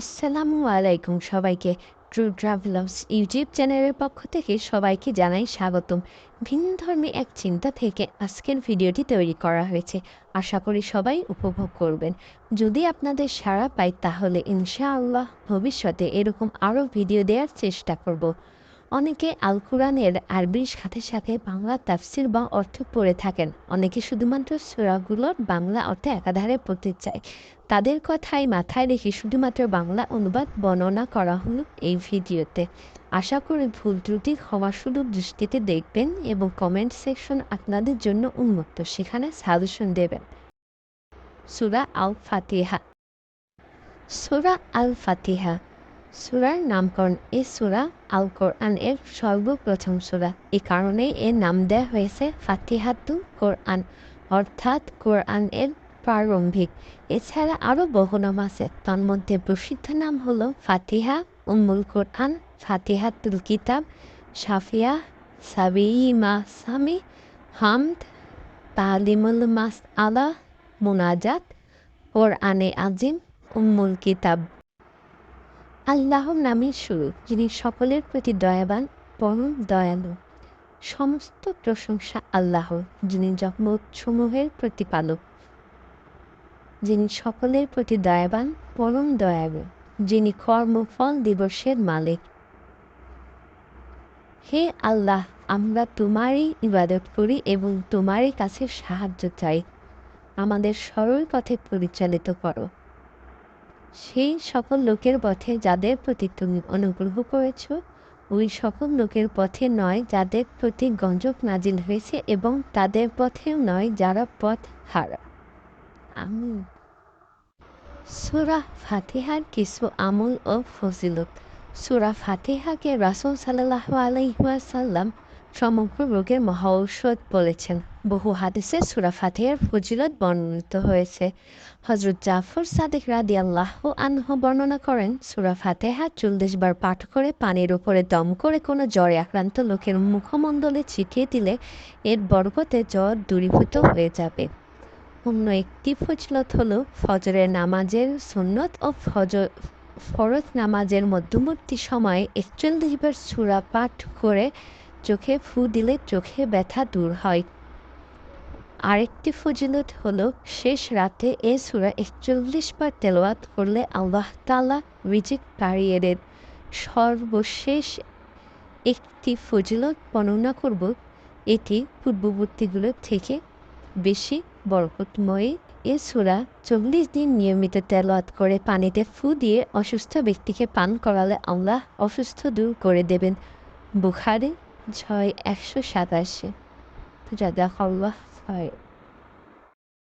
আসসালামু আলাইকুম সবাইকে। ট্রু ট্রাভেলার্স ইউটিউব চ্যানেলের পক্ষ থেকে সবাইকে জানাই স্বাগতম। ভিন্ন ধর্মী এক চিন্তা থেকে আজকের ভিডিওটি তৈরি করা হয়েছে। আশা করি সবাই উপভোগ করবেন। যদি আপনাদের সাড়া পাই তাহলে ইনশাআল্লাহ ভবিষ্যতে এরকম আরও ভিডিও দেওয়ার চেষ্টা করব। অনেকে আল কোরআনের আরবির সাথে সাথে বাংলা তাফসির বা অর্থ পড়ে থাকেন। অনেকে শুধুমাত্র সুরাগুলোর বাংলা অর্থে একাধারে পড়তে চায়। তাদের কথাই মাথায় রেখে শুধুমাত্র বাংলা অনুবাদ বর্ণনা করা হলো এই ভিডিওতে। আশা করি ভুল ত্রুটি ক্ষমা শুধু দৃষ্টিতে দেখবেন এবং কমেন্ট সেকশন আপনাদের জন্য উন্মুক্ত। সেখানে সাজেশন দেবেন। সুরা আল ফাতিহা সুরা আল ফাতিহা সুরার নামকরণ এই সুরা আল কোরআন এর সর্বপ্রথম সুরা। এ কারণে এর নাম দেওয়া হয়েছে ফাতিহাতু কোরআন, অর্থাৎ কোরআন এর প্রারম্ভিক। এছাড়া আরও বহু নাম আছে। তার মধ্যে প্রসিদ্ধ নাম হলো ফাতিহা, উম্মুল কোরআন, ফাতিহাতুল কিতাব সাফিয়া সাবিমা সামি, হামদ, তালিমুল মাস আলা, মুনাজাত, কোরআনে আজিম, উম্মুল কিতাব। আল্লাহর নামের শুরু, যিনি সকলের প্রতি দয়াবান, পরম দয়ালু। সমস্ত প্রশংসা আল্লাহর, যিনি জগৎসমূহের প্রতিপালক। যিনি সকলের প্রতি দয়াবান, পরম দয়ালু, যিনি কর্মফল দিবসের মালিক। হে আল্লাহ, আমরা তোমারই ইবাদত করি এবং তোমারই কাছে সাহায্য চাই। আমাদের সরল পথে পরিচালিত করো। সেই সকল লোকের পথে যাদের প্রতি তুমি অনুগ্রহ করেছ, ওই সকল লোকের পথে নয় যাদের প্রতি গঞ্জক নাজিল হয়েছে এবং তাদের পথেও নয় যারা পথ হারা। আমি সুরা ফাতিহার কিছু আমল ও ফজিলত। সুরা ফাতেহাকে রাসুল সাল্লাহ আলাইসাল্লাম সমগ্র রোগের মহা ঔষধ বলেছেন। বহু হাদিসে সুরা ফাতিহার ফজিলত বর্ণিত হয়েছে। হজরত জাফর সাদেক রাদি আল্লাহ আনহ বর্ণনা করেন, সুরা ফাতেহা চল্লিশ বার পাঠ করে পানির উপরে দম করে কোনো জ্বরে আক্রান্ত লোকের মুখমণ্ডলে ছিটিয়ে দিলে এর বরকতে জ্বর দূরীভূত হয়ে যাবে। অন্য একটি ফজলত হলো, ফজরের নামাজের সুন্নত ও ফজর ফরজ নামাজের মধ্যবর্তী সময়ে একচল্লিশ বার সুরা পাঠ করে চোখে ফু দিলে চোখে ব্যথা দূর হয়। আরেকটি ফজিলত হল, শেষ রাতে এ সুরা একচল্লিশ বার তেলোয়াত করলে আল্লাহ তালা রিজিক বাড়িয়ে দেন। সর্বশেষ একটি ফজিলত বর্ণনা করব, এটি পূর্ববর্তীগুলোর থেকে বেশি বরকতময়ী। এ সুরা চল্লিশ দিন নিয়মিত তেলাওয়াত করে পানিতে ফু দিয়ে অসুস্থ ব্যক্তিকে পান করালে আল্লাহ অসুস্থ দূর করে দেবেন। বুখারে ছয় একশো সাতাশে। তো যা দেখা আল্লাহ হয়